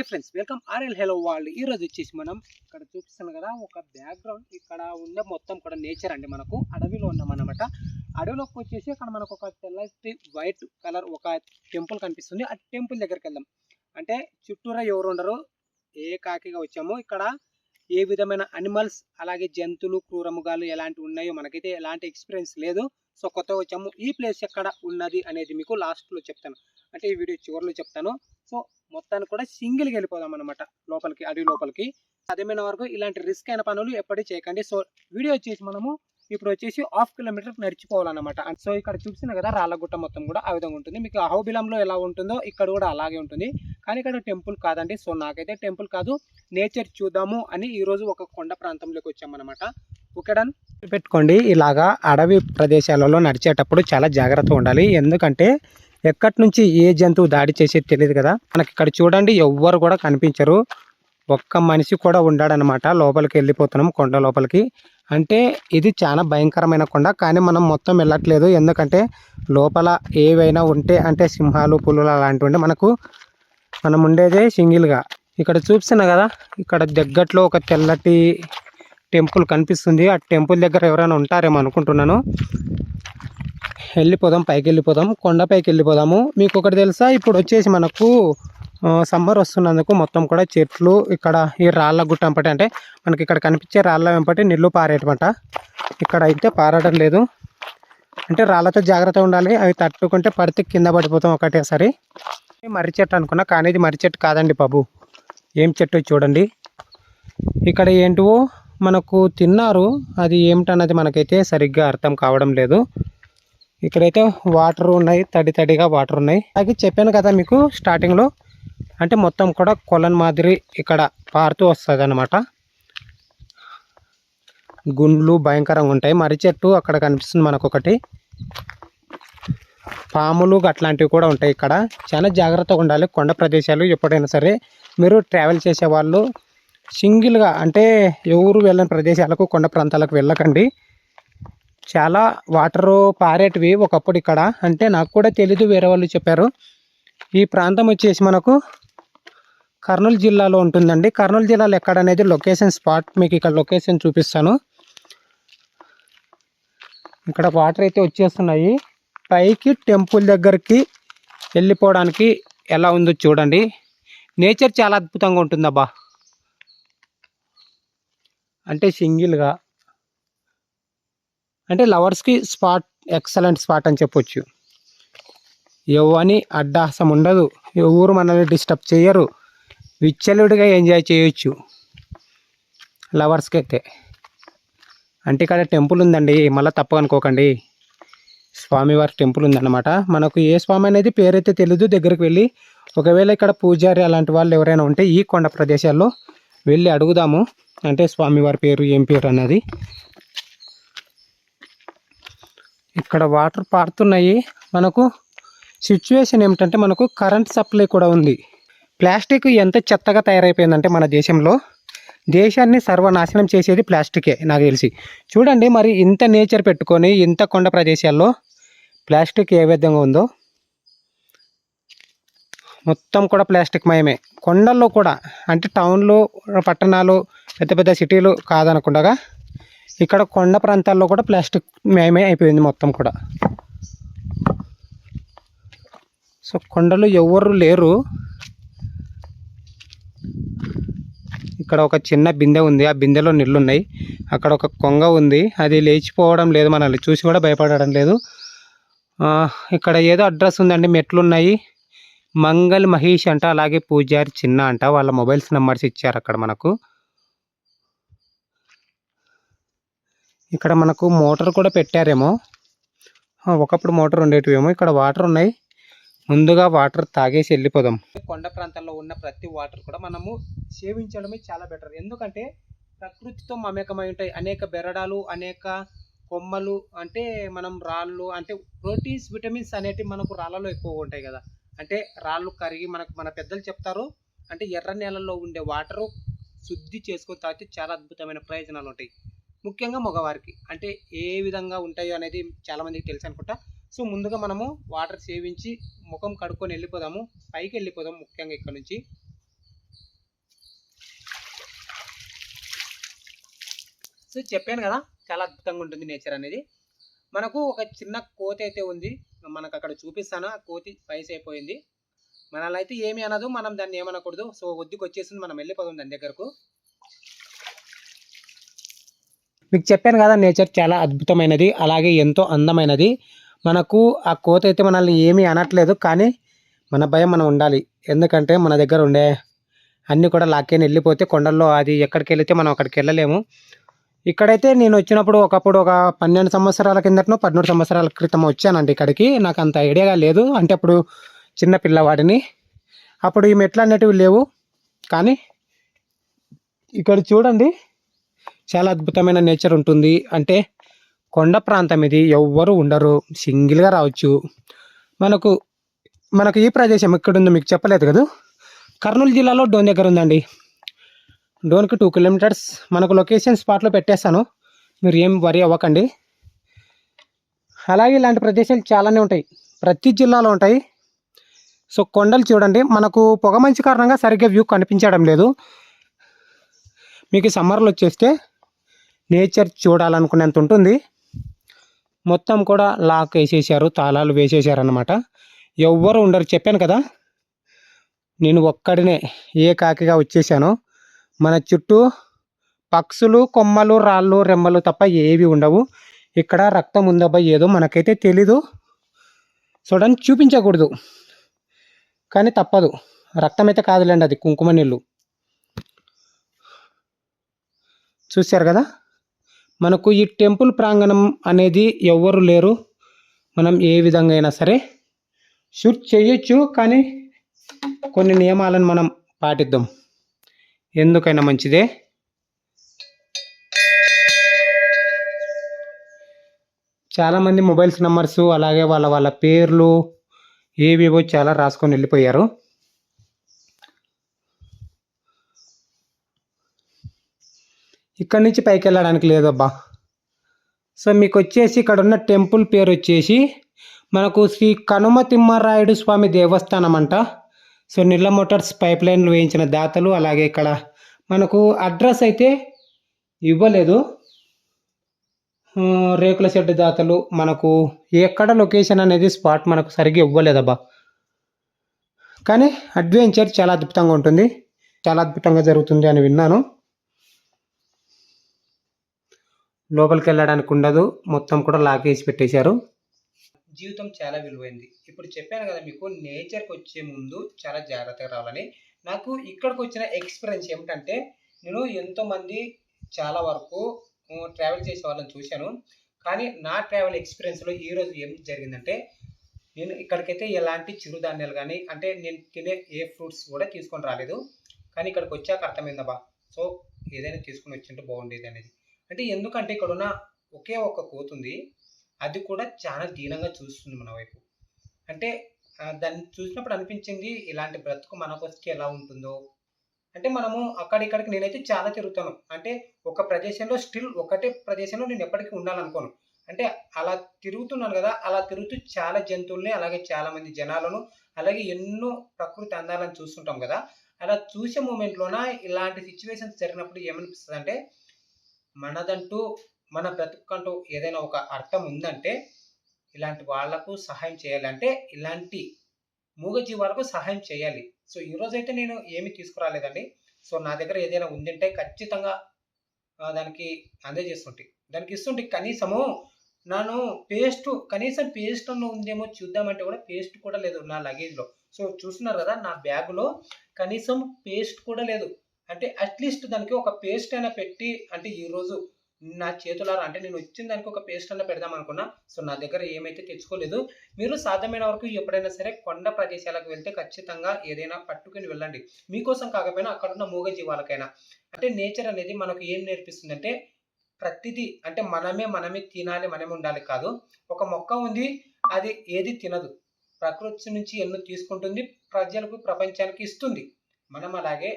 Hi friends welcome RL hello వాళ్ళు ఈ రోజు వచ్చేసి మనం ఇక్కడ చూపిస్తాను కదా ఒక బ్యాక్గ్రౌండ్ ఇక్కడ ఉండే మొత్తం కూడా నేచర్ అండి మనకు. అడవిలో ఉన్నాం అనమాట అడవిలోకి వచ్చేసి అక్కడ మనకు ఒక తెల్లటి వైట్ కలర్ ఒక టెంపుల్ కనిపిస్తుంది. ఆ టెంపుల్ దగ్గరికి వెళ్దాం. అంటే చుట్టూరా ఎవరు ఉండరు ఏ కాకిగా వచ్చామో ఇక్కడ ఏ విధమైన అనిమల్స్ అలాగే జంతువులు క్రూరముగాలు ఎలాంటివి ఉన్నాయో మనకైతే ఎలాంటి ఎక్స్పీరియన్స్ లేదు. సో కొత్తగా వచ్చాము. ఈ ప్లేస్ ఎక్కడ ఉన్నది అనేది మీకు లాస్ట్లో చెప్తాను. అంటే ఈ వీడియో చివరిలో చెప్తాను. సో మొత్తానికి కూడా సింగిల్కి వెళ్ళిపోదాం అనమాట లోపలికి అడవి లోపలికి. అదేమైన వరకు ఇలాంటి రిస్క్ అయిన పనులు ఎప్పటికీ చేయకండి. సో వీడియో వచ్చేసి మనము ఇప్పుడు వచ్చేసి హాఫ్ కిలోమీటర్ నడిచిపోవాలన్నమాట. సో ఇక్కడ చూసిన కదా రాళ్ళగుట్ట మొత్తం కూడా ఆ విధంగా ఉంటుంది. మీకు అహోబిలంలో ఎలా ఉంటుందో ఇక్కడ కూడా అలాగే ఉంటుంది. కానీ ఇక్కడ టెంపుల్ కాదండి. సో నాకైతే టెంపుల్ కాదు నేచర్ చూద్దాము అని ఈరోజు ఒక కొండ ప్రాంతంలోకి వచ్చామన్నమాట. ఓకేడన్ పెట్టుకోండి. ఇలాగా అడవి ప్రదేశాలలో నడిచేటప్పుడు చాలా జాగ్రత్తగా ఉండాలి. ఎందుకంటే ఎక్కడి నుంచి ఏ జంతువు దాడి చేసేది తెలియదు కదా. మనకి ఇక్కడ చూడండి ఎవ్వరు కూడా కనిపించరు. ఒక్క మనిషి కూడా ఉండాడనమాట లోపలికి వెళ్ళిపోతున్నాం కొండ లోపలికి. అంటే ఇది చాలా భయంకరమైన కొండ కానీ మనం మొత్తం వెళ్ళట్లేదు. ఎందుకంటే లోపల ఏవైనా ఉంటే అంటే సింహాలు పులులు అలాంటివి ఉంటే మనకు మనం ఉండేదే సింగిల్గా. ఇక్కడ చూపిస్తున్నా కదా ఇక్కడ దగ్గట్లో ఒక తెల్లటి టెంపుల్ కనిపిస్తుంది. ఆ టెంపుల్ దగ్గర ఎవరైనా ఉంటారేమో అనుకుంటున్నాను. వెళ్ళిపోదాం పైకి వెళ్ళిపోదాం కొండపైకి వెళ్ళిపోదాము మీకు ఒకటి తెలుసా? ఇప్పుడు వచ్చేసి మనకు సమ్మర్ వస్తున్నందుకు మొత్తం కూడా చెట్లు ఇక్కడ ఈ రాళ్ళ గుట్ట వెంపటి అంటే మనకి ఇక్కడ కనిపించే రాళ్ళ వెంపటి నీళ్ళు పారేటమాట ఇక్కడ అయితే పారడం లేదు. అంటే రాళ్ళతో జాగ్రత్త ఉండాలి. అవి తట్టుకుంటే పడితే కింద పడిపోతాం ఒకటేసారి. మర్రి చెట్టు అనుకున్నా కానీ ఇది మర్రి చెట్టు కాదండి బాబు. ఏం చెట్టు చూడండి. ఇక్కడ ఏంటివో మనకు తిన్నారు. అది ఏమిటన్నది మనకైతే సరిగ్గా అర్థం కావడం లేదు. ఇక్కడైతే వాటర్ ఉన్నాయి తడి తడిగా వాటర్ ఉన్నాయి. అలాగే చెప్పాను కదా మీకు స్టార్టింగ్లో అంటే మొత్తం కూడా కొలన్ మాదిరి ఇక్కడ పారుతూ వస్తుంది అనమాట గుండ్లు భయంకరంగా ఉంటాయి. మర్రి చెట్టు అక్కడ కనిపిస్తుంది మనకు ఒకటి పాములు అట్లాంటివి కూడా ఉంటాయి ఇక్కడ. చాలా జాగ్రత్తగా ఉండాలి కొండ ప్రదేశాలు ఎప్పుడైనా సరే. మీరు ట్రావెల్ చేసే వాళ్ళు సింగిల్గా అంటే ఎవరు వెళ్ళని ప్రదేశాలకు కొండ ప్రాంతాలకు వెళ్ళకండి. చాలా వాటరు పారేటివి ఒకప్పుడు ఇక్కడ. అంటే నాకు కూడా తెలీదు వేరే వాళ్ళు చెప్పారు. ఈ ప్రాంతం వచ్చేసి మనకు కర్నూలు జిల్లాలో ఉంటుందండి. కర్నూలు జిల్లాలో ఎక్కడ అనేది లొకేషన్ స్పాట్ మీకు ఇక్కడ లొకేషన్ చూపిస్తాను. ఇక్కడ వాటర్ అయితే వచ్చేస్తున్నాయి. పైకి టెంపుల్ దగ్గరికి వెళ్ళిపోవడానికి ఎలా ఉందో చూడండి. నేచర్ చాలా అద్భుతంగా ఉంటుందబ్బా. అంటే సింగిల్గా. అంటే లవర్స్కి స్పాట్ ఎక్సలెంట్ స్పాట్ అని చెప్పొచ్చు. ఎవని అడ్డాసం ఉండదు ఎవరు మనల్ని డిస్టర్బ్ చేయరు. విచ్చలుడిగా ఎంజాయ్ చేయొచ్చు. లవర్స్కి అయితే అంటే ఇక్కడ టెంపుల్ ఉందండి. మళ్ళీ తప్పు అనుకోకండి. స్వామివారి టెంపుల్ ఉందన్నమాట. మనకు ఏ స్వామి అనేది పేరైతే తెలియదు దగ్గరికి వెళ్ళి ఒకవేళ ఇక్కడ పూజారి అలాంటి వాళ్ళు ఎవరైనా ఉంటే ఈ కొండ ప్రదేశాల్లో వెళ్ళి అడుగుదాము. అంటే స్వామివారి పేరు ఏం పేరు అన్నది. ఇక్కడ వాటర్ పారుతున్నాయి. మనకు సిచ్యువేషన్ ఏమిటంటే మనకు కరెంట్ సప్లై కూడా ఉంది. ప్లాస్టిక్ ఎంత చెత్తగా తయారైపోయిందంటే మన దేశంలో దేశాన్ని సర్వనాశనం చేసేది ప్లాస్టికే నాకు తెలిసి. చూడండి మరి ఇంత నేచర్ పెట్టుకొని ఇంత కొండ ప్రదేశాల్లో ప్లాస్టిక్ ఏ విధంగా ఉందో. మొత్తం కూడా ప్లాస్టిక్ మయమే. కొండల్లో కూడా అంటే టౌన్లు పట్టణాలు పెద్ద పెద్ద సిటీలు కాదనకుండా ఇక్కడ కొండ ప్రాంతాల్లో కూడా ప్లాస్టిక్ మయమే అయిపోయింది మొత్తం కూడా. సో కొండలు ఎవరు లేరు. ఇక్కడ ఒక చిన్న బిందె ఉంది. ఆ బిందెలో నీళ్ళు ఉన్నాయి అక్కడ ఒక కొంగ ఉంది. అది లేచిపోవడం లేదు మనల్ని. చూసి కూడా భయపడడం లేదు. ఇక్కడ ఏదో అడ్రస్ ఉందండి. మెట్లున్నాయి. మంగల్ మంగళ్ మహేష్ అంట అలాగే పూజారి చిన్న అంట. వాళ్ళ మొబైల్స్ నెంబర్స్ ఇచ్చారు అక్కడ మనకు. ఇక్కడ మనకు మోటార్ కూడా పెట్టారేమో. ఒకప్పుడు మోటార్ ఉండేటివేమో. ఇక్కడ వాటర్ ఉన్నాయి. ముందుగా వాటర్ తాగేసి వెళ్ళిపోదాం. కొండ ప్రాంతాల్లో ఉన్న ప్రతి వాటర్ కూడా మనము సేవించడమే చాలా బెటర్. ఎందుకంటే ప్రకృతితో మమేకమై ఉంటాయి. అనేక బెరడాలు అనేక కొమ్మలు అంటే మనం రాళ్ళు అంటే ప్రోటీన్స్ విటమిన్స్ అనేటివి మనకు రాళ్ళలో ఎక్కువగా ఉంటాయి కదా. అంటే రాళ్ళు కరిగి మనకు మన పెద్దలు చెప్తారు అంటే ఎర్ర నేలల్లో ఉండే వాటరు శుద్ధి చేసుకొని తాగితే చాలా అద్భుతమైన ప్రయోజనాలు ఉంటాయి. ముఖ్యంగా మగవారికి అంటే ఏ విధంగా ఉంటాయో అనేది చాలామందికి తెలుసు అనుకుంటా. సో ముందుగా మనము వాటర్ సేవించి ముఖం కడుక్కొని వెళ్ళిపోదాము. పైకి వెళ్ళిపోదాము ముఖ్యంగా ఇక్కడ నుంచి. సో చెప్పాను కదా చాలా అద్భుతంగా ఉంటుంది నేచర్ అనేది. మనకు ఒక చిన్న కోతి అయితే ఉంది. మనకు అక్కడ చూపిస్తాను. ఆ కోతి వయసు అయిపోయింది. మనల్ని అయితే ఏమి అనదు. మనం దాన్ని ఏమనకూడదు. సో ఒద్దుకు వచ్చేసింది. మనం వెళ్ళిపోదాం దాని దగ్గరకు. మీకు చెప్పాను కదా నేచర్ చాలా అద్భుతమైనది. అలాగే ఎంతో అందమైనది. మనకు ఆ కోత అయితే మనల్ని ఏమీ అనట్లేదు కానీ మన భయం మనం ఉండాలి. ఎందుకంటే మన దగ్గర ఉండే అన్నీ కూడా లాక్కేని వెళ్ళిపోతే కొండల్లో అది ఎక్కడికి వెళితే మనం అక్కడికి వెళ్ళలేము. ఇక్కడైతే నేను వచ్చినప్పుడు ఒకప్పుడు ఒక పన్నెండు సంవత్సరాల కిందటను పదమూడు సంవత్సరాల క్రితం వచ్చానండి ఇక్కడికి. నాకు అంత ఐడియాగా లేదు. అంటే అప్పుడు చిన్న పిల్లవాడిని. అప్పుడు ఈ మెట్లు అనేటివి లేవు. కానీ ఇక్కడ చూడండి చాలా అద్భుతమైన నేచర్ ఉంటుంది. అంటే కొండ ప్రాంతం ఇది ఎవ్వరు ఉండరు. సింగిల్గా రావచ్చు. మనకు మనకు ఈ ప్రదేశం ఎక్కడుందో మీకు చెప్పలేదు కదా? కర్నూలు జిల్లాలో డోన్ దగ్గర ఉందండి. డోన్కి టూ కిలోమీటర్స్ మనకు లొకేషన్ స్పాట్లో పెట్టేస్తాను. మీరు ఏం వరి అవ్వకండి. అలాగే ఇలాంటి ప్రదేశాలు చాలానే ఉంటాయి. ప్రతి జిల్లాలో ఉంటాయి. సో కొండలు చూడండి. మనకు పొగ మంచి కారణంగా సరిగ్గా వ్యూ కనిపించడం లేదు. మీకు సమ్మర్లో వచ్చేస్తే నేచర్ చూడాలనుకునేంత ఉంటుంది. మొత్తం కూడా లాక్ వేసేసారు తాళాలు వేసేసారనమాట ఎవ్వరు ఉండరు చెప్పాను కదా. నేను ఒక్కడినే ఏ కాకిగా వచ్చేసాను. మన చుట్టూ పక్షులు కొమ్మలు రాళ్ళు రెమ్మలు తప్ప ఏవి ఉండవు. ఇక్కడ రక్తం ఉందబ్బా ఏదో మనకైతే తెలీదు. చూడండి చూపించకూడదు. కానీ తప్పదు. రక్తం అయితే కాదులేండి అది కుంకుమ నీళ్ళు. చూశారు కదా? మనకు ఈ టెంపుల్ ప్రాంగణం అనేది ఎవ్వరు లేరు. మనం ఏ విధంగా అయినా సరే షూట్ చేయొచ్చు కానీ కొన్ని నియమాలను మనం పాటిద్దాం. ఎందుకైనా మంచిదే. చాలామంది మొబైల్స్ నెంబర్స్ అలాగే వాళ్ళ వాళ్ళ పేర్లు ఏవేవో చాలా రాసుకొని వెళ్ళిపోయారు. ఇక్కడి నుంచి పైకి వెళ్ళడానికి లేదబ్బా. సో మీకు వచ్చేసి ఇక్కడ ఉన్న టెంపుల్ పేరు వచ్చేసి మనకు శ్రీ కనుమ తిమ్మరాయుడు స్వామి దేవస్థానం అంట సో నిల్ల మోటార్స్ పైప్ లైన్లు వేయించిన దాతలు అలాగే ఇక్కడ మనకు అడ్రస్ అయితే ఇవ్వలేదు. రేకుల షెడ్ దాతలు మనకు ఎక్కడ లొకేషన్ అనేది స్పాట్ మనకు సరిగ్గా ఇవ్వలేదబ్బా. కానీ అడ్వెంచర్ చాలా అద్భుతంగా ఉంటుంది. చాలా అద్భుతంగా జరుగుతుంది అని విన్నాను. లోపలికి వెళ్ళడానికి ఉండదు. మొత్తం కూడా లాకేసి పెట్టేశారు. జీవితం చాలా విలువైంది. ఇప్పుడు చెప్పాను కదా మీకు నేచర్కి వచ్చే ముందు చాలా జాగ్రత్తగా రావాలని నాకు ఇక్కడికి వచ్చిన ఎక్స్పీరియన్స్ ఏమిటంటే నేను ఎంతోమంది చాలా వరకు ట్రావెల్ చేసే వాళ్ళని చూశాను. కానీ నా ట్రావెల్ ఎక్స్పీరియన్స్లో ఈరోజు ఏం జరిగిందంటే నేను ఇక్కడికైతే ఎలాంటి చిరుధాన్యాలు కానీ అంటే నేను తినే ఏ ఫ్రూట్స్ కూడా తీసుకొని రాలేదు. కానీ ఇక్కడికి వచ్చాక అర్థమైందబ్బా సో ఏదైనా తీసుకొని వచ్చింటే బాగుండేది అనేది. అంటే ఎందుకంటే ఇక్కడ ఉన్న ఒకే ఒక కోతుంది అది కూడా చాలా దీనంగా చూస్తుంది మన వైపు. అంటే దాన్ని చూసినప్పుడు అనిపించింది ఇలాంటి బ్రతుకు మనకు వస్తే ఎలా ఉంటుందో. అంటే మనము అక్కడిక్కడికి నేనైతే చాలా తిరుగుతాను. అంటే ఒక ప్రదేశంలో స్టిల్ ఒకటే ప్రదేశంలో నేను ఎప్పటికీ ఉండాలనుకోను. అంటే అలా తిరుగుతున్నాను కదా అలా తిరుగుతూ చాలా జంతువుల్ని అలాగే చాలా మంది జనాలను అలాగే ఎన్నో ప్రకృతి అందాలను చూస్తుంటాం కదా. అలా చూసే మూమెంట్లోన ఇలాంటి సిచ్యువేషన్స్ జరిగినప్పుడు ఏమనిపిస్తుంది అంటే మనదంటూ మన బ్రతుకంటూ ఏదైనా ఒక అర్థం ఉందంటే ఇలాంటి వాళ్ళకు సహాయం చేయాలంటే ఇలాంటి మూగజీవాలకు సహాయం చేయాలి. సో ఈ అయితే నేను ఏమి తీసుకురాలేదండి. సో నా దగ్గర ఏదైనా ఉందంటే ఖచ్చితంగా దానికి అందజేస్తుంటే. దానికి ఇస్తుంటే. కనీసము నన్ను పేస్ట్ కనీసం పేస్ట్ అన్న ఉందేమో చూద్దామంటే కూడా పేస్ట్ కూడా లేదు నా లగేజ్లో. సో చూస్తున్నారు కదా నా బ్యాగులో కనీసం పేస్ట్ కూడా లేదు. అంటే అట్లీస్ట్ దానికి ఒక పేస్ట్ అయినా పెట్టి అంటే ఈరోజు నా చేతులారా అంటే నేను వచ్చిన దానికి ఒక పేస్ట్ అన్న పెడదాం అనుకున్నా సో నా దగ్గర ఏమైతే తెచ్చుకోలేదు మీరు సాధ్యమైన వరకు ఎప్పుడైనా సరే కొండ ప్రదేశాలకు వెళ్తే ఖచ్చితంగా ఏదైనా పట్టుకుని వెళ్ళండి. మీకోసం కాకపోయినా అక్కడ ఉన్న మూగ జీవాలకైనా. అంటే నేచర్ అనేది మనకు ఏం నేర్పిస్తుందంటే ప్రతిదీ అంటే మనమే మనమే తినాలి మనమే ఉండాలి కాదు. ఒక మొక్క ఉంది అది ఏది తినదు. ప్రకృతి నుంచి ఎన్నో తీసుకుంటుంది ప్రజలకు ప్రపంచానికి ఇస్తుంది. మనం అలాగే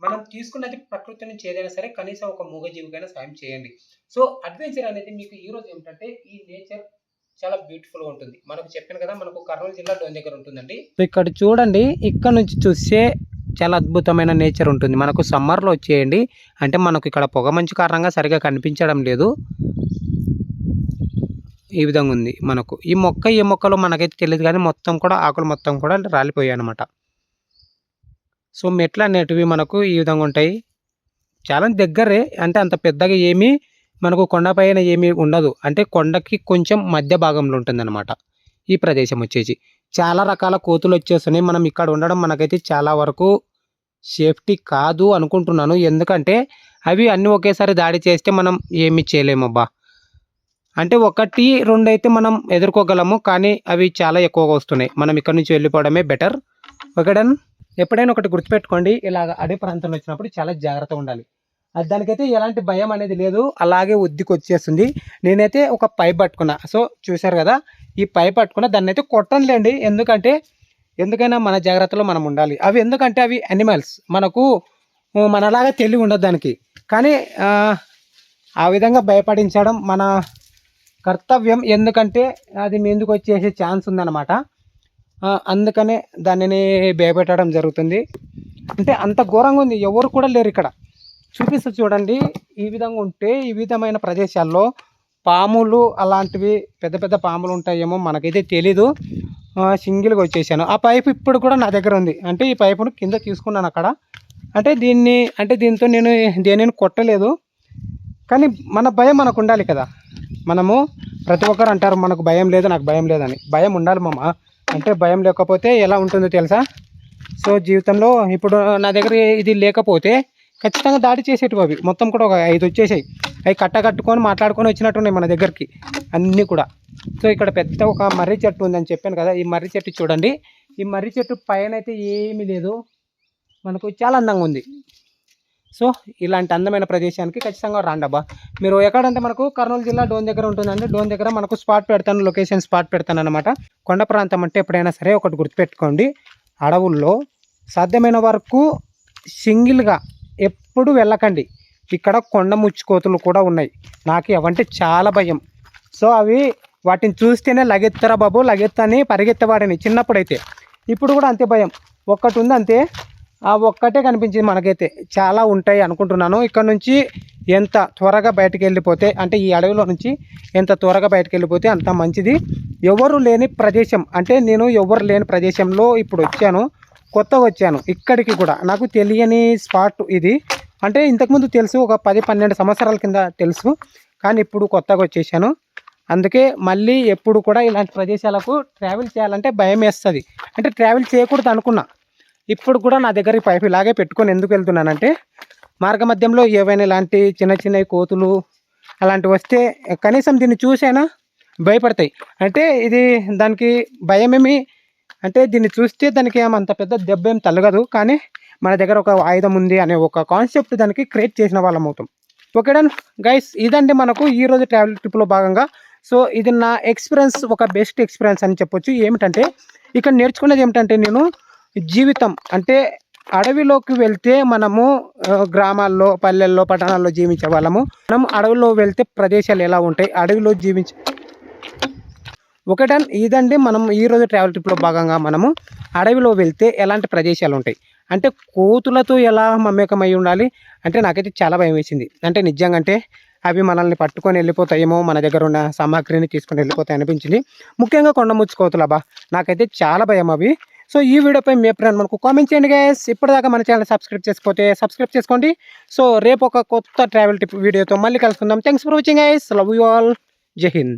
మనం తీసుకున్నది ప్రకృతి నుంచి ఏదైనా సరే కనీసం ఒక మూగజీవికైనా సాయం చేయండి. సో అడ్వెంచర్ అనేది మీకు ఈ రోజు ఏమిటంటే ఈ నేచర్ చాలా బ్యూటిఫుల్గా ఉంటుంది. మనకు చెప్పాను కదా మనకు కర్నూలు జిల్లా డోన్ దగ్గర ఉంటుందండి. ఇక్కడ చూడండి ఇక్కడ నుంచి చూస్తే చాలా అద్భుతమైన నేచర్ ఉంటుంది. మనకు సమ్మర్లో వచ్చేయండి. అంటే మనకు ఇక్కడ పొగ మంచు కారణంగా సరిగా కనిపించడం లేదు. ఈ విధంగా ఉంది మనకు. ఈ మొక్క ఏ మొక్కలో మనకైతే తెలియదు కానీ మొత్తం కూడా ఆకులు మొత్తం కూడా రాలిపోయాయి అనమాట సో మెట్లు అనేటివి మనకు ఈ విధంగా ఉంటాయి. చాలా దగ్గరే అంటే అంత పెద్దగా ఏమీ మనకు కొండపైన ఏమీ ఉండదు. అంటే కొండకి కొంచెం మధ్య భాగంలో ఉంటుంది ఈ ప్రదేశం వచ్చేసి. చాలా రకాల కోతులు వచ్చేస్తున్నాయి. మనం ఇక్కడ ఉండడం మనకైతే చాలా వరకు సేఫ్టీ కాదు అనుకుంటున్నాను. ఎందుకంటే అవి అన్నీ ఒకేసారి దాడి చేస్తే మనం ఏమి చేయలేమబ్బా అంటే ఒకటి రెండు అయితే మనం ఎదుర్కోగలము. కానీ అవి చాలా ఎక్కువగా వస్తున్నాయి. మనం ఇక్కడ నుంచి వెళ్ళిపోవడమే బెటర్. ఒకడన్ ఎప్పుడైనా ఒకటి గుర్తుపెట్టుకోండి. ఇలాగ అడవి ప్రాంతంలో వచ్చినప్పుడు చాలా జాగ్రత్తగా ఉండాలి. అది దానికైతే ఎలాంటి భయం అనేది లేదు. అలాగే ఉద్దికి వచ్చేస్తుంది నేనైతే ఒక పైప్ పట్టుకున్నా. సో చూశారు కదా ఈ పైప్ పట్టుకున్న దాన్ని అయితే కొట్టనులేండి. ఎందుకంటే ఎందుకైనా మన జాగ్రత్తలో మనం ఉండాలి. అవి ఎందుకంటే అవి అనిమల్స్. మనకు మనలాగా తెలివి ఉండదు దానికి. కానీ ఆ, విధంగా భయపడించడం మన కర్తవ్యం. ఎందుకంటే అది మీ ఎందుకు వచ్చేసే ఛాన్స్ ఉందన్నమాట. అందుకనే దానిని భయపెట్టడం జరుగుతుంది. అంటే అంత ఘోరంగా ఉంది. ఎవరు కూడా లేరు ఇక్కడ. చూపిస్తూ చూడండి. ఈ విధంగా ఉంటే ఈ విధమైన ప్రదేశాల్లో పాములు అలాంటివి పెద్ద పెద్ద పాములు ఉంటాయేమో మనకైతే తెలీదు. సింగిల్గా వచ్చేసాను. ఆ పైపు ఇప్పుడు కూడా నా దగ్గర ఉంది. అంటే ఈ పైపును కింద తీసుకున్నాను అక్కడ. అంటే దీన్ని అంటే దీంతో నేను దేనిని కొట్టలేదు. కానీ మన భయం మనకు ఉండాలి కదా. మనము ప్రతి ఒక్కరు అంటారు మనకు భయం లేదు నాకు భయం లేదని. భయం ఉండాలి మామ. అంటే భయం లేకపోతే ఎలా ఉంటుందో తెలుసా? సో జీవితంలో ఇప్పుడు నా దగ్గర ఇది లేకపోతే ఖచ్చితంగా దాడి చేసేటివి అవి. మొత్తం కూడా ఒక ఐదు వచ్చేసాయి. అవి కట్ట కట్టుకొని మాట్లాడుకొని వచ్చినట్టున్నాయి మన దగ్గరికి. అన్నీ కూడా. సో ఇక్కడ పెద్ద ఒక మర్రి చెట్టు ఉందని చెప్పాను కదా. ఈ మర్రి చెట్టు చూడండి. ఈ మర్రి చెట్టు పైన అయితే ఏమీ లేదు. మనకు చాలా అందంగా ఉంది. సో ఇలాంటి అందమైన ప్రదేశానికి ఖచ్చితంగా రాండబ్బా. మీరు ఎక్కడంటే మనకు కర్నూలు జిల్లా డోన్ దగ్గర ఉంటుందండి. డోన్ దగ్గర మనకు స్పాట్ పెడతాను లొకేషన్ స్పాట్ పెడతాను అనమాట కొండ ప్రాంతం అంటే ఎప్పుడైనా సరే ఒకటి గుర్తుపెట్టుకోండి. అడవుల్లో సాధ్యమైన వరకు సింగిల్గా ఎప్పుడు వెళ్ళకండి. ఇక్కడ కొండ ముచ్చుకోతులు కూడా ఉన్నాయి. నాకు అవంటే చాలా భయం. సో అవి వాటిని చూస్తేనే లగెత్తరా బాబు? లగెత్తని పరిగెత్తవాడని చిన్నప్పుడైతే. ఇప్పుడు కూడా అంతే భయం. ఒక్కటి ఉంది అంతే ఆ ఒక్కటే కనిపించింది మనకైతే. చాలా ఉంటాయి అనుకుంటున్నాను. ఇక్కడ నుంచి ఎంత త్వరగా బయటకు వెళ్ళిపోతే అంటే ఈ అడవిలో నుంచి ఎంత త్వరగా బయటకు వెళ్ళిపోతే అంత మంచిది. ఎవరు లేని ప్రదేశం అంటే నేను ఎవరు లేని ప్రదేశంలో ఇప్పుడు వచ్చాను కొత్తగా వచ్చాను ఇక్కడికి కూడా. నాకు తెలియని స్పాట్ ఇది. అంటే ఇంతకుముందు తెలుసు ఒక పది పన్నెండు సంవత్సరాల కింద తెలుసు కానీ ఇప్పుడు కొత్తగా వచ్చేసాను. అందుకే మళ్ళీ ఎప్పుడు కూడా ఇలాంటి ప్రదేశాలకు ట్రావెల్ చేయాలంటే భయం వేస్తుంది. అంటే ట్రావెల్ చేయకూడదు అనుకున్నా. ఇప్పుడు కూడా నా దగ్గర ఈ పైపు ఇలాగే పెట్టుకొని ఎందుకు వెళ్తున్నానంటే మార్గ మధ్యంలో ఏవైనా ఇలాంటి చిన్న చిన్న కోతులు అలాంటివి వస్తే కనీసం దీన్ని చూసైనా భయపడతాయి. అంటే ఇది దానికి భయమేమి? అంటే దీన్ని చూస్తే దానికి ఏమంత పెద్ద దెబ్బ ఏం తలగదు. కానీ మన దగ్గర ఒక ఆయుధం ఉంది అనే ఒక కాన్సెప్ట్ దానికి క్రియేట్ చేసిన వాళ్ళం అవుతాం. ఓకే గైస్ ఇదండి మనకు ఈ రోజు ట్రావెల్ ట్రిప్లో భాగంగా. సో ఇది నా ఎక్స్పీరియన్స్ ఒక బెస్ట్ ఎక్స్పీరియన్స్ అని చెప్పొచ్చు. ఏమిటంటే ఇక్కడ నేర్చుకున్నది ఏమిటంటే నేను జీవితం. అంటే అడవిలోకి వెళ్తే మనము గ్రామాల్లో పల్లెల్లో పట్టణాల్లో జీవించే వాళ్ళము. మనం అడవిలో వెళ్తే ప్రదేశాలు ఎలా ఉంటాయి? అడవిలో జీవించే ఒకటన్ ఇదండి మనం ఈ రోజు ట్రావెల్ ట్రిప్లో భాగంగా మనము అడవిలో వెళ్తే ఎలాంటి ప్రదేశాలు ఉంటాయి? అంటే కోతులతో ఎలా మమేకమై ఉండాలి? అంటే నాకైతే చాలా భయం వేసింది. అంటే నిజంగా అంటే అవి మనల్ని పట్టుకొని వెళ్ళిపోతాయేమో మన దగ్గర ఉన్న సామాగ్రిని తీసుకొని వెళ్ళిపోతాయి అనిపించింది. ముఖ్యంగా కొండ ముచ్చు కోతులు అబ్బా నాకైతే చాలా భయం అవి. సో ఈ వీడియోపై మీ అభిప్రాయం మనకు కామెంట్ చేయండి గైస్ ఇప్పటిదాకా మన ఛానల్ సబ్స్క్రైబ్ చేసుకోతే సబ్స్క్రైబ్ చేసుకోండి. సో రేపు ఒక కొత్త ట్రావెల్ టిప్ వీడియోతో మళ్ళీ కలుసుకుందాం. Thanks for watching guys love you all Jai Hind